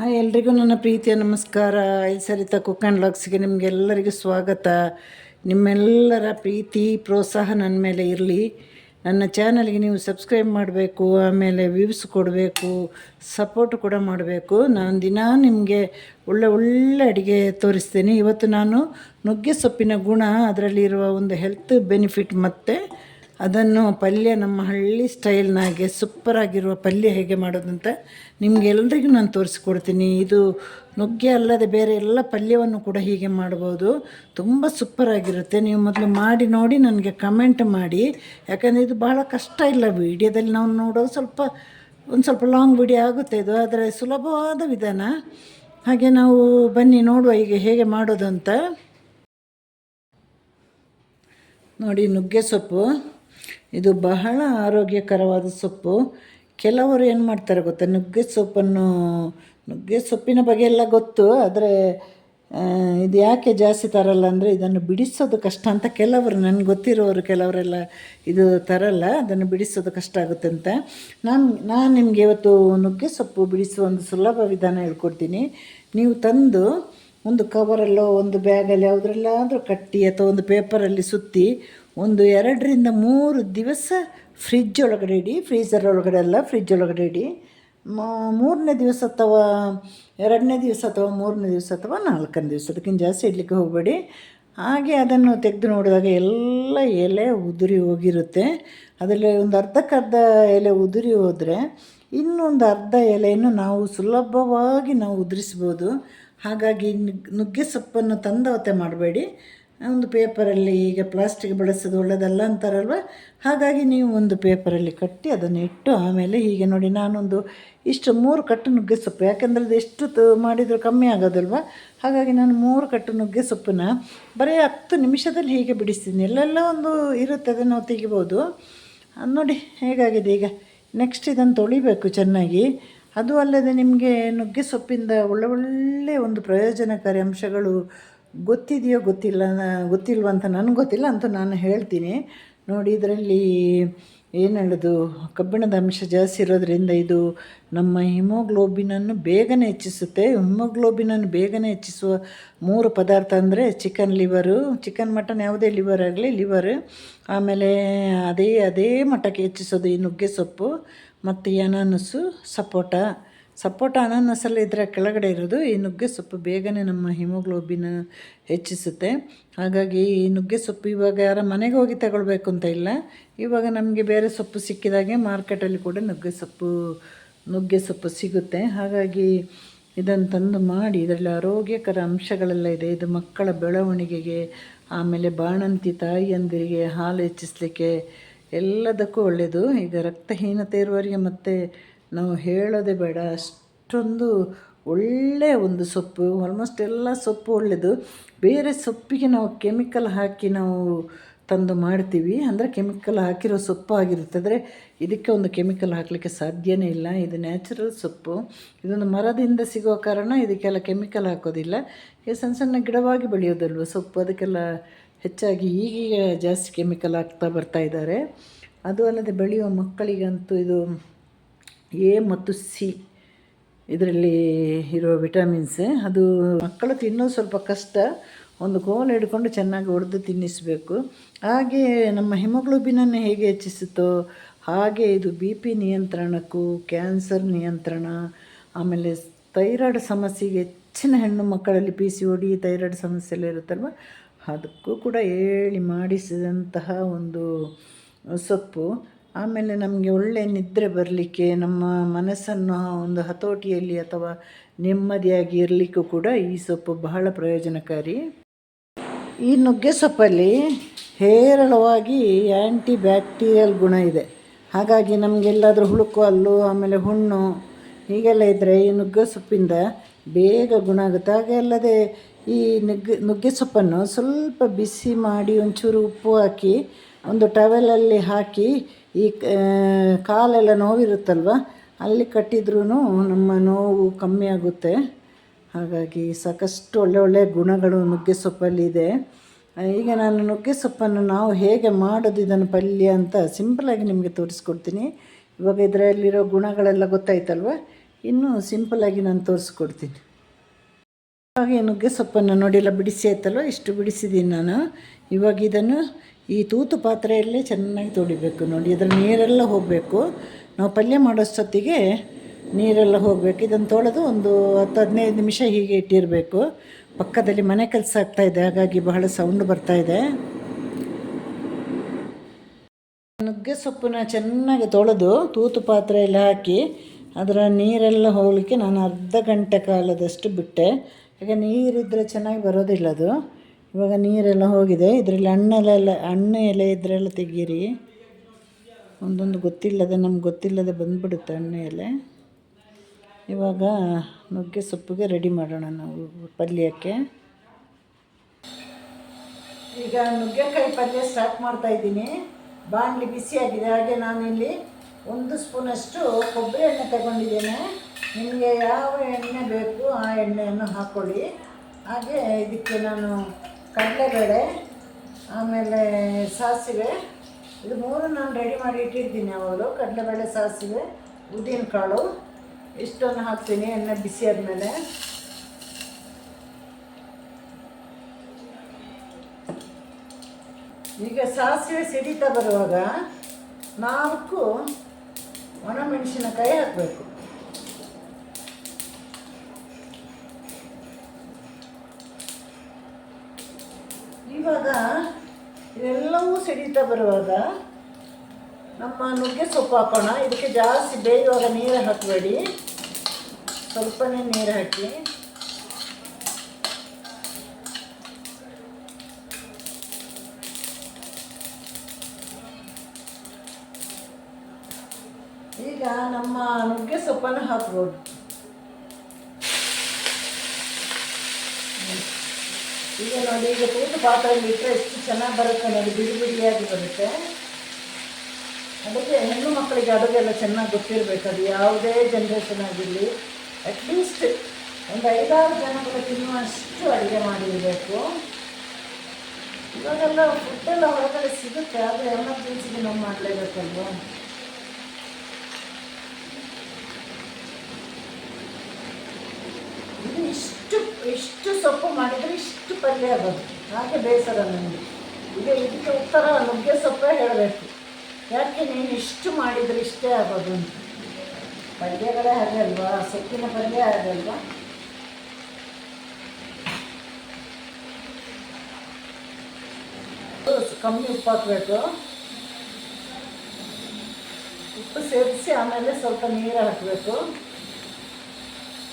Hi, ಎಲ್ರಿಗೂ ನನ್ನ ಪ್ರೀತಿಯ ನಮಸ್ಕಾರ. ಐದು ಸರಿತ ಕುಕ್ ಆ್ಯಂಡ್ ಲಾಗ್ಸ್ಗೆ ನಿಮಗೆಲ್ಲರಿಗೂ ಸ್ವಾಗತ. ನಿಮ್ಮೆಲ್ಲರ ಪ್ರೀತಿ, ಪ್ರೋತ್ಸಾಹ ನನ್ನ ಮೇಲೆ ಇರಲಿ. ನನ್ನ ಚಾನಲ್ಗೆ ನೀವು ಸಬ್ಸ್ಕ್ರೈಬ್ ಮಾಡಬೇಕು, ಆಮೇಲೆ ವ್ಯೂಸ್ ಕೊಡಬೇಕು, ಸಪೋರ್ಟ್ ಕೂಡ ಮಾಡಬೇಕು. ನಾನು ದಿನ ನಿಮಗೆ ಒಳ್ಳೆ ಒಳ್ಳೆ ಅಡುಗೆ ತೋರಿಸ್ತೀನಿ. ಇವತ್ತು ನಾನು ನುಗ್ಗೆ ಸೊಪ್ಪಿನ ಗುಣ, ಅದರಲ್ಲಿರುವ ಒಂದು ಹೆಲ್ತ್ ಬೆನಿಫಿಟ್ ಮತ್ತು ಅದನ್ನು ಪಲ್ಯ ನಮ್ಮ ಹಳ್ಳಿ ಸ್ಟೈಲ್ನಾಗೆ ಸೂಪರಾಗಿರುವ ಪಲ್ಯ ಹೇಗೆ ಮಾಡೋದಂತ ನಿಮಗೆಲ್ರಿಗೂ ನಾನು ತೋರಿಸ್ಕೊಡ್ತೀನಿ. ಇದು ನುಗ್ಗೆ ಅಲ್ಲದೆ ಬೇರೆ ಎಲ್ಲ ಪಲ್ಯವನ್ನು ಕೂಡ ಹೀಗೆ ಮಾಡ್ಬೋದು. ತುಂಬ ಸೂಪರಾಗಿರುತ್ತೆ ನೀವು ಮೊದಲು ಮಾಡಿ ನೋಡಿ ನನಗೆ ಕಮೆಂಟ್ ಮಾಡಿ. ಯಾಕಂದರೆ ಇದು ಬಹಳ ಕಷ್ಟ ಇಲ್ಲ ವಿಡಿಯೋದಲ್ಲಿ ನಾವು ನೋಡೋದು ಸ್ವಲ್ಪ, ಒಂದು ಸ್ವಲ್ಪ ಲಾಂಗ್ ವಿಡಿಯೋ ಆಗುತ್ತೆ ಇದು. ಆದರೆ ಸುಲಭವಾದ ವಿಧಾನ. ಹಾಗೆ ನಾವು ಬನ್ನಿ ನೋಡುವ ಈಗ ಹೇಗೆ ಮಾಡೋದು ಅಂತ ನೋಡಿ ನುಗ್ಗೆ ಸೊಪ್ಪು. ಇದು ಬಹಳ ಆರೋಗ್ಯಕರವಾದ ಸೊಪ್ಪು. ಕೆಲವರು ಏನು ಮಾಡ್ತಾರೆ ಗೊತ್ತಾ? ನುಗ್ಗೆ ಸೊಪ್ಪನ್ನು, ನುಗ್ಗೆ ಸೊಪ್ಪಿನ ಬಗ್ಗೆ ಎಲ್ಲ ಗೊತ್ತು, ಆದರೆ ಇದು ಯಾಕೆ ಜಾಸ್ತಿ ತರಲ್ಲ ಅಂದರೆ ಇದನ್ನು ಬಿಡಿಸೋದು ಕಷ್ಟ ಅಂತ ಕೆಲವರು, ನನಗೆ ಗೊತ್ತಿರೋರು ಕೆಲವರೆಲ್ಲ ಇದು ತರಲ್ಲ, ಅದನ್ನು ಬಿಡಿಸೋದು ಕಷ್ಟ ಆಗುತ್ತೆ ಅಂತ ನಾನು ನಾನು ನಿಮಗೆ ಇವತ್ತು ನುಗ್ಗೆ ಸೊಪ್ಪು ಬಿಡಿಸುವ ಒಂದು ಸುಲಭ ವಿಧಾನ ಹೇಳ್ಕೊಡ್ತೀನಿ. ನೀವು ತಂದು ಒಂದು ಕವರಲ್ಲೋ, ಒಂದು ಬ್ಯಾಗಲ್ಲಿ ಯಾವುದ್ರಲ್ಲಾದರೂ ಕಟ್ಟಿ ಅಥವಾ ಒಂದು ಪೇಪರಲ್ಲಿ ಸುತ್ತಿ ಒಂದು, ಎರಡರಿಂದ ಮೂರು ದಿವಸ ಫ್ರಿಜ್ ಒಳಗಡೆ ಇಡಿ ಫ್ರೀಸರ್ ಒಳಗಡೆ ಅಲ್ಲ ಫ್ರಿಜ್ ಒಳಗಡೆ ಇಡಿ ಮೂರನೇ ದಿವಸ ಅಥವಾ ಎರಡನೇ ದಿವಸ ಅಥವಾ ಮೂರನೇ ದಿವಸ ಅಥವಾ ನಾಲ್ಕನೇ ದಿವಸ, ಅದಕ್ಕಿಂತ ಜಾಸ್ತಿ ಇಡ್ಲಿಕ್ಕೆ ಹೋಗಬೇಡಿ. ಹಾಗೆ ಅದನ್ನು ತೆಗೆದು ನೋಡಿದಾಗ ಎಲ್ಲ ಎಲೆ ಉದುರಿ ಹೋಗಿರುತ್ತೆ. ಅದರಲ್ಲಿ ಒಂದು ಅರ್ಧಕ್ಕರ್ಧ ಎಲೆ ಉದುರಿ ಹೋದರೆ ಇನ್ನೊಂದು ಅರ್ಧ ಎಲೆಯನ್ನು ನಾವು ಸುಲಭವಾಗಿ ನಾವು ಉದುರಿಸ್ಬೋದು. ಹಾಗಾಗಿ ನುಗ್ಗೆ ಸೊಪ್ಪನ್ನು ತಂದವತೆ ಮಾಡಬೇಡಿ. ಒಂದು ಪೇಪರಲ್ಲಿ ಈಗ ಪ್ಲಾಸ್ಟಿಕ್ ಬಳಸೋದು ಒಳ್ಳೆಯದಲ್ಲ ಅಂತಾರಲ್ವ? ಹಾಗಾಗಿ ನೀವು ಒಂದು ಪೇಪರಲ್ಲಿ ಕಟ್ಟಿ ಅದನ್ನು ಇಟ್ಟು ಆಮೇಲೆ ಹೀಗೆ ನೋಡಿ ನಾನೊಂದು ಇಷ್ಟು ಮೂರು ಕಟ್ಟು ನುಗ್ಗೆ ಸೊಪ್ಪು, ಯಾಕೆಂದರೆ ಅದು ಎಷ್ಟು ಮಾಡಿದರೂ ಕಮ್ಮಿ ಆಗೋದಲ್ವ? ಹಾಗಾಗಿ ನಾನು ಮೂರು ಕಟ್ಟು ನುಗ್ಗೆ ಸೊಪ್ಪನ್ನ ಬರೀ ಹತ್ತು ನಿಮಿಷದಲ್ಲಿ ಹೀಗೆ ಬಿಡಿಸ್ತೀನಿ. ಎಲ್ಲೆಲ್ಲ ಒಂದು ಇರುತ್ತೆ, ಅದನ್ನು ನಾವು ತೆಗಿಬೋದು. ನೋಡಿ ಹೇಗಾಗಿದೆ ಈಗ? ನೆಕ್ಸ್ಟ್ ಇದನ್ನು ತೊಳಿಬೇಕು ಚೆನ್ನಾಗಿ. ಅದು ಅಲ್ಲದೆ ನಿಮಗೆ ನುಗ್ಗೆ ಸೊಪ್ಪಿಂದ ಒಳ್ಳೆ ಒಳ್ಳೆ ಒಂದು ಪ್ರಯೋಜನಕಾರಿ ಅಂಶಗಳು ಗೊತ್ತಿದೆಯೋ ಗೊತ್ತಿಲ್ಲ ಗೊತ್ತಿಲ್ವ ಅಂತ ನನಗೆ ಗೊತ್ತಿಲ್ಲ ಅಂತ ನಾನು ಹೇಳ್ತೀನಿ. ನೋಡಿ, ಇದರಲ್ಲಿ ಏನು ಹೇಳೋದು, ಕಬ್ಬಿಣದ ಅಂಶ ಜಾಸ್ತಿ ಇರೋದ್ರಿಂದ ಇದು ನಮ್ಮ ಹಿಮೋಗ್ಲೋಬಿನನ್ನು ಬೇಗನೆ ಹೆಚ್ಚಿಸುತ್ತೆ. ಹಿಮೋಗ್ಲೋಬಿನನ್ನು ಬೇಗನೆ ಹೆಚ್ಚಿಸುವ ಮೂರು ಪದಾರ್ಥ ಅಂದರೆ ಚಿಕನ್ ಲಿವರು, ಚಿಕನ್ ಮಟನ್ ಯಾವುದೇ ಲಿವರ್ ಆಗಲಿ, ಲಿವರ್. ಆಮೇಲೆ ಅದೇ ಅದೇ ಮಟ್ಟಕ್ಕೆ ಹೆಚ್ಚಿಸೋದು ಈ ನುಗ್ಗೆ ಸೊಪ್ಪು, ಮತ್ತು ಅನಾನಸ್, ಸಪೋಟ. ಸಪೋಟ ಅನಾನಸಲ್ಲಿ ಇದರ ಕೆಳಗಡೆ ಇರೋದು. ಈ ನುಗ್ಗೆ ಸೊಪ್ಪು ಬೇಗನೆ ನಮ್ಮ ಹಿಮೋಗ್ಲೋಬಿನ ಹೆಚ್ಚಿಸುತ್ತೆ. ಹಾಗಾಗಿ ಈ ನುಗ್ಗೆ ಸೊಪ್ಪು ಇವಾಗ ಯಾರ ಮನೆಗೆ ಹೋಗಿ ತಗೊಳ್ಬೇಕು ಅಂತ ಇಲ್ಲ. ಇವಾಗ ನಮಗೆ ಬೇರೆ ಸೊಪ್ಪು ಸಿಕ್ಕಿದಾಗೆ ಮಾರ್ಕೆಟಲ್ಲಿ ಕೂಡ ನುಗ್ಗೆ ಸೊಪ್ಪು ನುಗ್ಗೆ ಸೊಪ್ಪು ಸಿಗುತ್ತೆ. ಹಾಗಾಗಿ ಇದನ್ನು ತಂದು ಮಾಡಿ, ಇದರಲ್ಲಿ ಆರೋಗ್ಯಕರ ಅಂಶಗಳೆಲ್ಲ ಇದೆ. ಇದು ಮಕ್ಕಳ ಬೆಳವಣಿಗೆಗೆ, ಆಮೇಲೆ ಬಾಣಂತಿ ತಾಯಿಯಂದಿರಿಗೆ ಹಾಲು ಹೆಚ್ಚಿಸಲಿಕ್ಕೆ ಎಲ್ಲದಕ್ಕೂ ಒಳ್ಳೆಯದು ಈಗ ರಕ್ತಹೀನತೆ ಇರುವವರಿಗೆ ಮತ್ತು ನಾವು ಹೇಳೋದೇ ಬೇಡ. ಅಷ್ಟೊಂದು ಒಳ್ಳೆಯ ಒಂದು ಸೊಪ್ಪು ಆಲ್ಮೋಸ್ಟ್ ಎಲ್ಲ ಸೊಪ್ಪು ಒಳ್ಳೆಯದು ಬೇರೆ ಸೊಪ್ಪಿಗೆ ನಾವು ಕೆಮಿಕಲ್ ಹಾಕಿ ನಾವು ತಂದು ಮಾಡ್ತೀವಿ. ಅಂದರೆ ಕೆಮಿಕಲ್ ಹಾಕಿರೋ ಸೊಪ್ಪು ಆಗಿರುತ್ತೆ. ಅಂದರೆ ಇದಕ್ಕೆ ಒಂದು ಕೆಮಿಕಲ್ ಹಾಕಲಿಕ್ಕೆ ಸಾಧ್ಯವೇ ಇಲ್ಲ. ಇದು ನ್ಯಾಚುರಲ್ ಸೊಪ್ಪು. ಇದೊಂದು ಮರದಿಂದ ಸಿಗೋ ಕಾರಣ ಇದಕ್ಕೆಲ್ಲ ಕೆಮಿಕಲ್ ಹಾಕೋದಿಲ್ಲ. ಈ ಸಣ್ಣ ಸಣ್ಣ ಗಿಡವಾಗಿ ಬೆಳೆಯೋದಲ್ವ ಸೊಪ್ಪು? ಅದಕ್ಕೆಲ್ಲ ಹೆಚ್ಚಾಗಿ ಈಗೀಗ ಜಾಸ್ತಿ ಕೆಮಿಕಲ್ ಹಾಕ್ತಾ ಬರ್ತಾ ಇದ್ದಾರೆ. ಅದು ಅಲ್ಲದೆ ಬೆಳೆಯುವ ಮಕ್ಕಳಿಗಂತೂ ಇದು ಎ ಮತ್ತು ಸಿ ಇದರಲ್ಲಿ ಇರೋ ವಿಟಮಿನ್ಸ್. ಅದು ಮಕ್ಕಳು ತಿನ್ನೋದು ಸ್ವಲ್ಪ ಕಷ್ಟ. ಒಂದು ಕೋಲು ಹಿಡ್ಕೊಂಡು ಚೆನ್ನಾಗಿ ಹೊಡೆದು ತಿನ್ನಿಸಬೇಕು. ಹಾಗೆ ನಮ್ಮ ಹಿಮೋಗ್ಲೋಬಿನನ್ನು ಹೇಗೆ ಹೆಚ್ಚಿಸುತ್ತೋ ಹಾಗೆ ಇದು ಬಿ ಪಿ ನಿಯಂತ್ರಣಕ್ಕೂ ಕ್ಯಾನ್ಸರ್ ನಿಯಂತ್ರಣ, ಆಮೇಲೆ ಥೈರಾಯ್ಡ್ ಸಮಸ್ಯೆಗೆ ಹೆಚ್ಚಿನ ಹೆಣ್ಣು ಮಕ್ಕಳಲ್ಲಿ P C O D thyroid ಸಮಸ್ಯೆ ಎಲ್ಲ ಇರುತ್ತಲ್ವ? ಅದಕ್ಕೂ ಕೂಡ ಹೇಳಿ ಮಾಡಿಸಿದಂತಹ ಒಂದು ಸೊಪ್ಪು. ಆಮೇಲೆ ನಮಗೆ ಒಳ್ಳೆಯ ನಿದ್ರೆ ಬರಲಿಕ್ಕೆ, ನಮ್ಮ ಮನಸ್ಸನ್ನು ಒಂದು ಹತೋಟಿಯಲ್ಲಿ ಅಥವಾ ನೆಮ್ಮದಿಯಾಗಿ ಇರಲಿಕ್ಕೂ ಕೂಡ ಈ ಸೊಪ್ಪು ಬಹಳ ಪ್ರಯೋಜನಕಾರಿ. ಈ ನುಗ್ಗೆ ಸೊಪ್ಪಲ್ಲಿ ಹೇರಳವಾಗಿ ಆ್ಯಂಟಿ ಬ್ಯಾಕ್ಟೀರಿಯಲ್ ಗುಣ ಇದೆ. ಹಾಗಾಗಿ ನಮಗೆಲ್ಲಾದರೂ ಹುಳುಕು ಅಲ್ಲು ಆಮೇಲೆ ಹುಣ್ಣು ಹೀಗೆಲ್ಲ ಇದ್ದರೆ ಈ ನುಗ್ಗೆ ಸೊಪ್ಪಿಂದ ಬೇಗ ಗುಣ ಆಗುತ್ತೆ. ಹಾಗೆ ಅಲ್ಲದೆ ಈ ನುಗ್ಗೆ ನುಗ್ಗೆ ಸೊಪ್ಪನ್ನು ಸ್ವಲ್ಪ ಬಿಸಿ ಮಾಡಿ ಒಂಚೂರು ಉಪ್ಪು ಹಾಕಿ, ಒಂದು ಟವೆಲಲ್ಲಿ ಹಾಕಿ ಈ ಕಾಲೆಲ್ಲ ನೋವಿರುತ್ತಲ್ವ? ಅಲ್ಲಿ ಕಟ್ಟಿದ್ರೂ ನಮ್ಮ ನೋವು ಕಮ್ಮಿ ಆಗುತ್ತೆ. ಹಾಗಾಗಿ ಸಾಕಷ್ಟು ಒಳ್ಳೆ ಒಳ್ಳೆ ಗುಣಗಳು ನುಗ್ಗೆ ಸೊಪ್ಪಲ್ಲಿದೆ ಈಗ ನಾನು ನುಗ್ಗೆ ಸೊಪ್ಪನ್ನು ನಾವು ಹೇಗೆ ಮಾಡೋದು ಇದನ್ನು ಪಲ್ಯ ಅಂತ ಸಿಂಪಲಾಗಿ ನಿಮಗೆ ತೋರಿಸ್ಕೊಡ್ತೀನಿ. ಇವಾಗ ಇದರಲ್ಲಿರೋ ಗುಣಗಳೆಲ್ಲ ಗೊತ್ತಾಯ್ತಲ್ವ? ಇನ್ನೂ ಸಿಂಪಲಾಗಿ ನಾನು ತೋರಿಸ್ಕೊಡ್ತೀನಿ. ಹಾಗೆ ನುಗ್ಗೆ ಸೊಪ್ಪನ್ನು ನೋಡಿಲ್ಲ ಬಿಡಿಸಿ ಆಯ್ತಲ್ವ? ಇಷ್ಟು ಬಿಡಿಸಿದ್ದೀನಿ ನಾನು. ಇವಾಗ ಇದನ್ನು ಈ ತೂತು ಪಾತ್ರೆಯಲ್ಲೇ ಚೆನ್ನಾಗಿ ತೊಳಿಬೇಕು ನೋಡಿ ಇದರ ನೀರೆಲ್ಲ ಹೋಗಬೇಕು. ನಾವು ಪಲ್ಯ ಮಾಡೋಷ್ಟೊತ್ತಿಗೆ ನೀರೆಲ್ಲ ಹೋಗಬೇಕು. ಇದನ್ನು ತೊಳೆದು ಒಂದು ಹತ್ತು ಹದಿನೈದು ನಿಮಿಷ ಹೀಗೆ ಇಟ್ಟಿರಬೇಕು. ಪಕ್ಕದಲ್ಲಿ ಮನೆ ಕೆಲಸ ಆಗ್ತಾಯಿದೆ ಹಾಗಾಗಿ ಬಹಳ ಸೌಂಡ್ ಬರ್ತಾಯಿದೆ ನುಗ್ಗೆ ಸೊಪ್ಪನ್ನ ಚೆನ್ನಾಗಿ ತೊಳೆದು ತೂತು ಪಾತ್ರೆಯಲ್ಲಿ ಹಾಕಿ ಅದರ ನೀರೆಲ್ಲ ಹೋಗಲಿಕ್ಕೆ ನಾನು ಅರ್ಧ ಗಂಟೆ ಕಾಲದಷ್ಟು ಬಿಟ್ಟೆ. ಹಾಗೆ ನೀರಿದ್ದರೆ ಚೆನ್ನಾಗಿ ಬರೋದಿಲ್ಲ ಅದು. ಇವಾಗ ನೀರೆಲ್ಲ ಹೋಗಿದೆ. ಇದರಲ್ಲಿ ಹಣ್ಣೆಲ್ಲ ಹಣ್ಣು ಎಲೆ ಇದ್ರೆಲ್ಲ ತೆಗೀರಿ. ಒಂದೊಂದು ಗೊತ್ತಿಲ್ಲದೆ, ನಮ್ಗೆ ಗೊತ್ತಿಲ್ಲದೆ ಬಂದುಬಿಡುತ್ತೆ ಹಣ್ಣು ಎಲೆ. ಇವಾಗ ನುಗ್ಗೆ ಸೊಪ್ಪಿಗೆ ರೆಡಿ ಮಾಡೋಣ ನಾವು ಪಲ್ಯಕ್ಕೆ. ಈಗ ನುಗ್ಗೆಕಾಯಿ ಪಲ್ಯ ಸ್ಟಾರ್ಟ್ ಮಾಡ್ತಾ ಇದ್ದೀನಿ. ಬಾಣಲಿ ಬಿಸಿಯಾಗಿದೆ. ಹಾಗೆ ನಾನಿಲ್ಲಿ ಒಂದು ಸ್ಪೂನಷ್ಟು ಕೊಬ್ಬರಿ ಎಣ್ಣೆ ತಗೊಂಡಿದ್ದೇನೆ. ನಿಮಗೆ ಯಾವ ಎಣ್ಣೆ ಬೇಕು ಆ ಎಣ್ಣೆಯನ್ನು ಹಾಕ್ಕೊಳ್ಳಿ ಹಾಗೆ ಇದಕ್ಕೆ ನಾನು ಕಡಲೆಬೇಳೆ, ಆಮೇಲೆ ಸಾಸಿವೆ. ಇದು ಮೂರು ನಾನು ರೆಡಿ ಮಾಡಿ ಇಟ್ಟಿರ್ತೀನಿ ಅವಳು ಕಡಲೆಬೇಳೆ, ಸಾಸಿವೆ, ಉದ್ದಿನ ಕಾಳು. ಇಷ್ಟನ್ನು ಹಾಕ್ತೀನಿ ಎಣ್ಣೆ ಬಿಸಿ ಆದಮೇಲೆ. ಈಗ ಸಾಸಿವೆ ಸಿಡಿತಾ ಬರುವಾಗ ನಾಲ್ಕು ಒಣಮೆಣಸಿನಕಾಯಿ ಹಾಕಬೇಕು. ಇವಾಗ ಇವೆಲ್ಲವೂ ಸಿಡಿತಾ ಬರುವಾಗ ನಮ್ಮ ನುಗ್ಗೆ ಸೊಪ್ಪು ಹಾಕೋಣ. ಇದಕ್ಕೆ ಜಾಸ್ತಿ ಬೇಯುವಾಗ ನೀರು ಹಾಕಬೇಡಿ. ಸ್ವಲ್ಪನೇ ನೀರು ಹಾಕಿ. ಈಗ ನಮ್ಮ ನುಗ್ಗೆ ಸೊಪ್ಪನ್ನು ಹಾಕ್ಬೋದು. ಈಗ ನೋಡಿ, ಈಗ ಪೂರ್ತಿ ಪಾತ್ರೆಯಲ್ಲಿ ಇಟ್ಟರೆ ಎಷ್ಟು ಚೆನ್ನಾಗಿ ಬರುತ್ತೆ ನೋಡಿ, ಬಿಡಿ ಬಿಡಿಯಾಗಿ ಬರುತ್ತೆ. ಅದಕ್ಕೆ ಹೆಣ್ಣು ಮಕ್ಕಳಿಗೆ ಅಡುಗೆಲ್ಲ ಚೆನ್ನಾಗಿ ಗೊತ್ತಿರಬೇಕು, ಅದು ಯಾವುದೇ ಜನ್ರೇಷನ್ ಆಗಿರಲಿ. ಅಟ್ಲೀಸ್ಟ್ ಒಂದು ಐದಾರು ಜನಗಳು ತಿನ್ನುವಷ್ಟು ಅಡುಗೆ ಮಾಡಿರಬೇಕು ಇವಾಗೆಲ್ಲ ಫುಡ್ಡೆಲ್ಲ ಹೊರಗಡೆ ಸಿಗುತ್ತೆ, ಆದರೆ ಎಮರ್ಜೆನ್ಸಿಗೆ ನಾವು ಮಾಡಲೇಬೇಕಲ್ವ? ಇದು ಇಷ್ಟು ಇಷ್ಟು ಸೊಪ್ಪು ಮಾಡಿದರೆ ಇಷ್ಟು ಪಲ್ಯ ಆಗೋದು ಹಾಗೆ ಬೇಸರ ನನಗೆ ಈಗ ಇದಕ್ಕೆ ಉತ್ತರ ನುಗ್ಗೆ ಸೊಪ್ಪೇ ಹೇಳಬೇಕು. ಯಾಕೆ ನೀನು ಇಷ್ಟು ಮಾಡಿದರೆ ಇಷ್ಟೇ ಆಗೋದು ಅಂತ? ಪಲ್ಯಗಳೇ ಹಾಗೆ ಸೊಪ್ಪಿನ ಪಲ್ಯ ಹಾಗೆ ಅಲ್ವಾ ಕಮ್ಮಿ ಉಪ್ಪು ಹಾಕಬೇಕು ಉಪ್ಪು ಸೇರಿಸಿ ಆಮೇಲೆ ಸ್ವಲ್ಪ ನೀರು ಹಾಕಬೇಕು.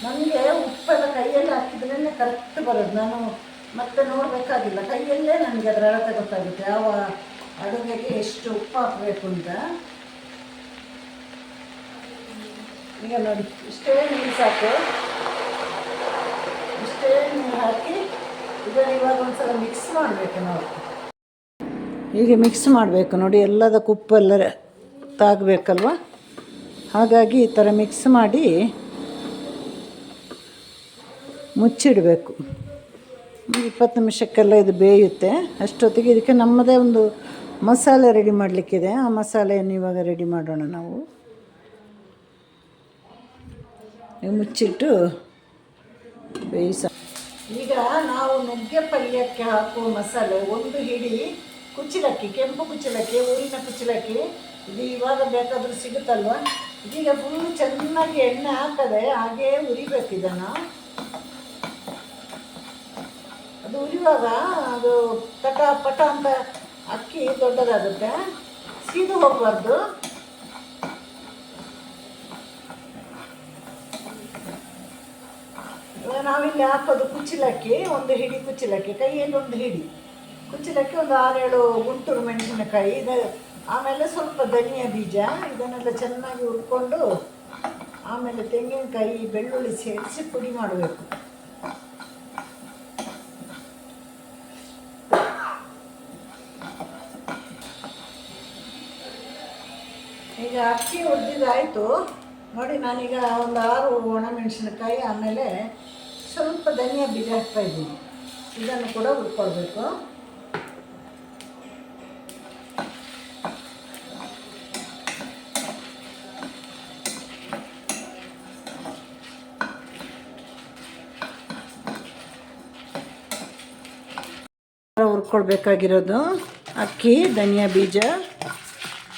ನನಗೆ ಉಪ್ಪೆಲ್ಲ ಕೈಯಲ್ಲಿ ಹಾಕಿದ್ರೇ ಕರೆಕ್ಟ್ ಬರೋದು. ನಾನು ಮತ್ತೆ ನೋಡಬೇಕಾಗಿಲ್ಲ. ಕೈಯಲ್ಲೇ ನನಗೆ ಅದರ ಅಳತೆ ಗೊತ್ತಾಗುತ್ತೆ. ಯಾವ ಅಡುಗೆಗೆ ಎಷ್ಟು ಉಪ್ಪು ಹಾಕಬೇಕು ಅಂತ. ಈಗ ನೋಡಿ, ಇಷ್ಟೇ ನೀರು ಸಾಕು. ಇಷ್ಟೇ ನೀರು ಹಾಕಿ ಇದನ್ನು ಇವಾಗ ಒಂದ್ಸಲ ಮಿಕ್ಸ್ ಮಾಡಬೇಕು ನಾವು. ಹೀಗೆ ಮಿಕ್ಸ್ ಮಾಡಬೇಕು. ನೋಡಿ, ಎಲ್ಲದಕ್ಕೂ ಉಪ್ಪೆಲ್ಲ ತಾಗಬೇಕಲ್ವ? ಹಾಗಾಗಿ ಈ ಥರ ಮಿಕ್ಸ್ ಮಾಡಿ ಮುಚ್ಚಿಡಬೇಕು. ಇಪ್ಪತ್ತು ನಿಮಿಷಕ್ಕೆಲ್ಲ ಇದು ಬೇಯುತ್ತೆ. ಅಷ್ಟೊತ್ತಿಗೆ ಇದಕ್ಕೆ ನಮ್ಮದೇ ಒಂದು ಮಸಾಲೆ ರೆಡಿ ಮಾಡಲಿಕ್ಕಿದೆ. ಆ ಮಸಾಲೆಯನ್ನು ಇವಾಗ ರೆಡಿ ಮಾಡೋಣ ನಾವು. ಮುಚ್ಚಿಟ್ಟು ಬೇಯಿಸ ಈಗ ನಾವು ನುಗ್ಗೆ ಪಲ್ಯಕ್ಕೆ ಹಾಕುವ ಮಸಾಲೆ ಒಂದು ಹಿಡಿ ಕುಚ್ಚಲಕ್ಕಿ, ಕೆಂಪು ಕುಚ್ಚಲಕ್ಕಿ ಊರಿನ ಕುಚ್ಚಲಕ್ಕಿ. ಇದು ಇವಾಗ ಬೇಕಾದರೂ ಸಿಗುತ್ತಲ್ವ? ಇದೀಗ ಫುಲ್ ಚೆನ್ನಾಗಿ ಎಣ್ಣೆ ಹಾಕದೆ ಹಾಗೇ ಉರಿಬೇಕು ಇದನ್ನು ಅದು ತಟ, ಪಟ ಅಂತ ಅಕ್ಕಿ ದೊಡ್ಡದಾಗುತ್ತೆ. ಸೀದು ಹೋಗಬಾರ್ದು. ನಾವಿಲ್ಲಿ ಹಾಕೋದು ಕುಚ್ಚಲಕ್ಕಿ, ಒಂದು ಹಿಡಿ ಕುಚ್ಚಲಕ್ಕಿ. ಕೈಯಲ್ಲಿ ಒಂದು ಹಿಡಿ. ಕುಚ್ಚಲಕ್ಕಿ ಒಂದು ಆರೇಳು ಗುಂಟೂರು ಮೆಣಸಿನಕಾಯಿ. ಇದು ಆಮೇಲೆ ಸ್ವಲ್ಪ ಧನಿಯ ಬೀಜ. ಇದನ್ನೆಲ್ಲ ಚೆನ್ನಾಗಿ ಹುರ್ಕೊಂಡು ಆಮೇಲೆ ತೆಂಗಿನಕಾಯಿ, ಬೆಳ್ಳುಳ್ಳಿ ಸೇರಿಸಿ ಪುಡಿ ಮಾಡಬೇಕು. ಈಗ ಅಕ್ಕಿ ಹುರಿದಿದ್ದಾಯಿತು ನೋಡಿ, ನಾನೀಗ ಒಂದು ಆರು ಒಣಮೆಣಸಿನಕಾಯಿ, ಆಮೇಲೆ ಸ್ವಲ್ಪ ಧನಿಯಾ ಬೀಜ ಹಾಕ್ತಾ ಇದ್ದೀನಿ. ಇದನ್ನು ಕೂಡ ಹುರ್ಕೊಳ್ಬೇಕು. ಹುರ್ಕೊಳ್ಬೇಕಾಗಿರೋದು ಅಕ್ಕಿ, ಧನಿಯಾ ಬೀಜ,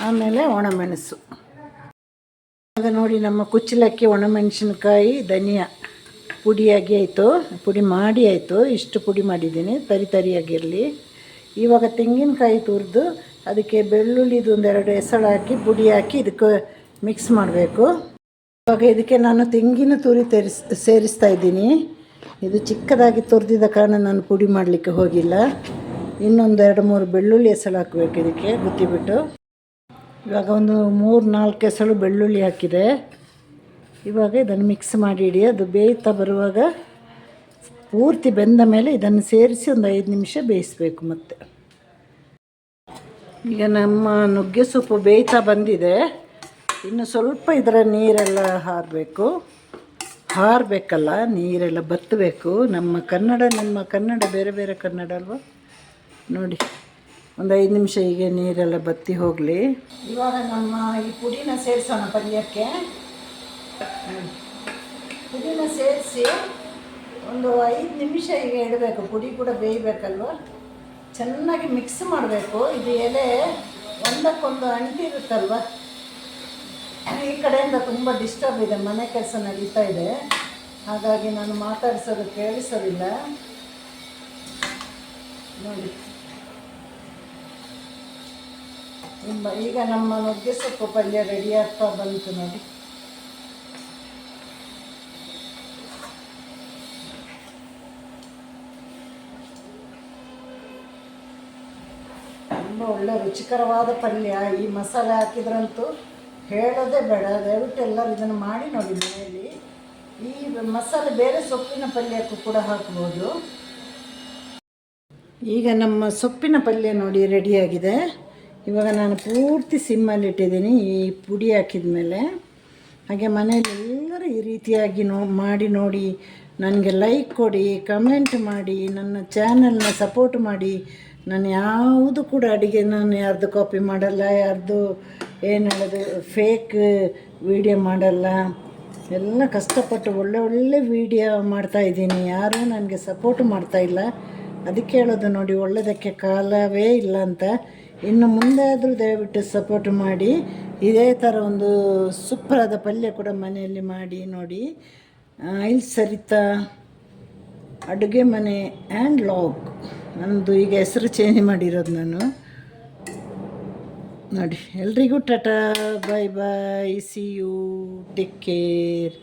ಆಮೇಲೆ ಒಣಮೆಣಸು. ನೋಡಿ ನಮ್ಮ ಕುಚ್ಚಲಕ್ಕಿ ಒಣಮೆಣಸಿನ್ಕಾಯಿ ಧನಿಯಾ. ಪುಡಿಯಾಗಿ ಆಯಿತು. ಪುಡಿ ಮಾಡಿ ಆಯಿತು. ಇಷ್ಟು ಪುಡಿ ಮಾಡಿದ್ದೀನಿ. ತರಿ ತರಿಯಾಗಿರಲಿ. ಇವಾಗ ತೆಂಗಿನಕಾಯಿ ತುರಿದು ಅದಕ್ಕೆ ಬೆಳ್ಳುಳ್ಳಿದು ಒಂದೆರಡು ಹೆಸಳು ಹಾಕಿ, ಪುಡಿ ಹಾಕಿ ಇದಕ್ಕೆ ಮಿಕ್ಸ್ ಮಾಡಬೇಕು. ಇವಾಗ ಇದಕ್ಕೆ ನಾನು ತೆಂಗಿನ ತುರಿ ತರಿಸ್, ಸೇರಿಸ್ತಾ ಇದ್ದೀನಿ. ಇದು ಚಿಕ್ಕದಾಗಿ ತುರಿದಿದ್ದ ಕಾರಣ ನಾನು ಪುಡಿ ಮಾಡಲಿಕ್ಕೆ ಹೋಗಿಲ್ಲ. ಇನ್ನೊಂದು ಎರಡು ಮೂರು ಬೆಳ್ಳುಳ್ಳಿ ಹೆಸಳು ಹಾಕಬೇಕು ಇದಕ್ಕೆ, ಗುತ್ತಿಬಿಟ್ಟು. ಇವಾಗ ಒಂದು ಮೂರು, ನಾಲ್ಕು ಎಸಳು ಬೆಳ್ಳುಳ್ಳಿ ಹಾಕಿದೆ. ಇವಾಗ ಇದನ್ನು ಮಿಕ್ಸ್ ಮಾಡಿ ಇಡಿ. ಅದು ಬೇಯ್ತಾ ಬರುವಾಗ ಪೂರ್ತಿ ಬೆಂದ ಮೇಲೆ ಇದನ್ನು ಸೇರಿಸಿ ಒಂದು ಐದು ನಿಮಿಷ ಬೇಯಿಸಬೇಕು ಮತ್ತೆ. ಈಗ ನಮ್ಮ ನುಗ್ಗೆ ಸೊಪ್ಪು ಬೇಯ್ತಾ ಬಂದಿದೆ. ಇನ್ನು ಸ್ವಲ್ಪ ಇದರ ನೀರೆಲ್ಲ ಹಾರಬೇಕು. ಹಾರಬೇಕಲ್ಲ, ನೀರೆಲ್ಲ ಬತ್ತಬೇಕು ನಮ್ಮ ಕನ್ನಡ ನಮ್ಮ ಕನ್ನಡ ಬೇರೆ ಬೇರೆ ಕನ್ನಡ ಅಲ್ವಾ? ನೋಡಿ. ಒಂದು ಐದು ನಿಮಿಷ ಹೀಗೆ ನೀರೆಲ್ಲ ಬತ್ತಿ ಹೋಗಲಿ. ಇವಾಗ ನಮ್ಮ ಈ ಪುಡಿನ ಸೇರಿಸೋಣ ಪಲ್ಯಕ್ಕೆ. ಪುಡಿನ ಸೇರಿಸಿ ಒಂದು ಐದು ನಿಮಿಷ ಹೀಗೆ ಇಡಬೇಕು. ಪುಡಿ ಕೂಡ ಬೇಯಬೇಕಲ್ವ? ಚೆನ್ನಾಗಿ ಮಿಕ್ಸ್ ಮಾಡಬೇಕು. ಇದು ಎಲೆ ಒಂದಕ್ಕೊಂದು ಅಂಟಿರುತ್ತಲ್ವ ಈ ಕಡೆಯಿಂದ ತುಂಬ ಡಿಸ್ಟರ್ಬ್ ಇದೆ. ಮನೆ ಕೆಲಸ ನಡೀತಾ ಇದೆ. ಹಾಗಾಗಿ ನಾನು ಮಾತಾಡಿಸೋದು ಕೇಳಿಸೋದಿಲ್ಲ. ನೋಡಿ. ತುಂಬ ಈಗ ನಮ್ಮ ನುಗ್ಗೆ ಸೊಪ್ಪು ಪಲ್ಯ ರೆಡಿ ಆಗ್ತಾ ಬಂತು ನೋಡಿ. ತುಂಬ ಒಳ್ಳೆ ರುಚಿಕರವಾದ ಪಲ್ಯ. ಈ ಮಸಾಲೆ ಹಾಕಿದ್ರಂತೂ ಹೇಳೋದೇ ಬೇಡ. ದಯವಿಟ್ಟು ಎಲ್ಲರೂ ಇದನ್ನು ಮಾಡಿ ನೋಡಿ ಮನೆಯಲ್ಲಿ. ಈ ಮಸಾಲೆ ಬೇರೆ ಸೊಪ್ಪಿನ ಪಲ್ಯಕ್ಕೂ ಕೂಡ ಹಾಕ್ಬೋದು. ಈಗ ನಮ್ಮ ಸೊಪ್ಪಿನ ಪಲ್ಯ ನೋಡಿ ರೆಡಿಯಾಗಿದೆ ಇವಾಗ ನಾನು ಪೂರ್ತಿ ಸಿಮ್ಮಲ್ಲಿ ಇಟ್ಟಿದ್ದೀನಿ, ಈ ಪುಡಿ ಹಾಕಿದ ಮೇಲೆ. ಹಾಗೆ ಮನೆಯಲ್ಲಿ ಎಲ್ಲರೂ ಈ ರೀತಿಯಾಗಿ ನೋ, ಮಾಡಿ ನೋಡಿ, ನನಗೆ ಲೈಕ್ ಕೊಡಿ ಕಮೆಂಟ್ ಮಾಡಿ, ನನ್ನ ಚಾನಲ್ನ ಸಪೋರ್ಟ್ ಮಾಡಿ. ನಾನು ಯಾವುದು ಕೂಡ ಅಡುಗೆ ನಾನು ಯಾರ್ದು ಕಾಪಿ ಮಾಡಲ್ಲ, ಯಾರ್ದು ಏನು ಹೇಳೋದು ಫೇಕ್ ವಿಡಿಯೋ ಮಾಡಲ್ಲ. ಎಲ್ಲ ಕಷ್ಟಪಟ್ಟು ಒಳ್ಳೆ ಒಳ್ಳೆ ವಿಡಿಯೋ ಮಾಡ್ತಾಯಿದ್ದೀನಿ ಯಾರೂ ನನಗೆ ಸಪೋರ್ಟ್ ಮಾಡ್ತಾಯಿಲ್ಲ ಅದಕ್ಕೆ ಹೇಳೋದು ನೋಡಿ ಒಳ್ಳೆಯದಕ್ಕೆ ಕಾಲವೇ ಇಲ್ಲ ಅಂತ. ಇನ್ನು ಮುಂದೆ ಆದರೂ ದಯವಿಟ್ಟು ಸಪೋರ್ಟ್ ಮಾಡಿ. ಇದೇ ಥರ ಒಂದು ಸೂಪರಾದ ಪಲ್ಯ ಕೂಡ ಮನೆಯಲ್ಲಿ ಮಾಡಿ, ನೋಡಿ. ಇಲ್ಲಿ ಸರಿತಾ, ಅಡುಗೆ ಮನೆ ಆ್ಯಂಡ್ ಲಾಗ್ ನನ್ನದು ಈಗ ಹೆಸರು ಚೇಂಜ್ ಮಾಡಿರೋದು ನಾನು. ನೋಡಿ, ಎಲ್ರಿಗೂ tata bye bye see you take care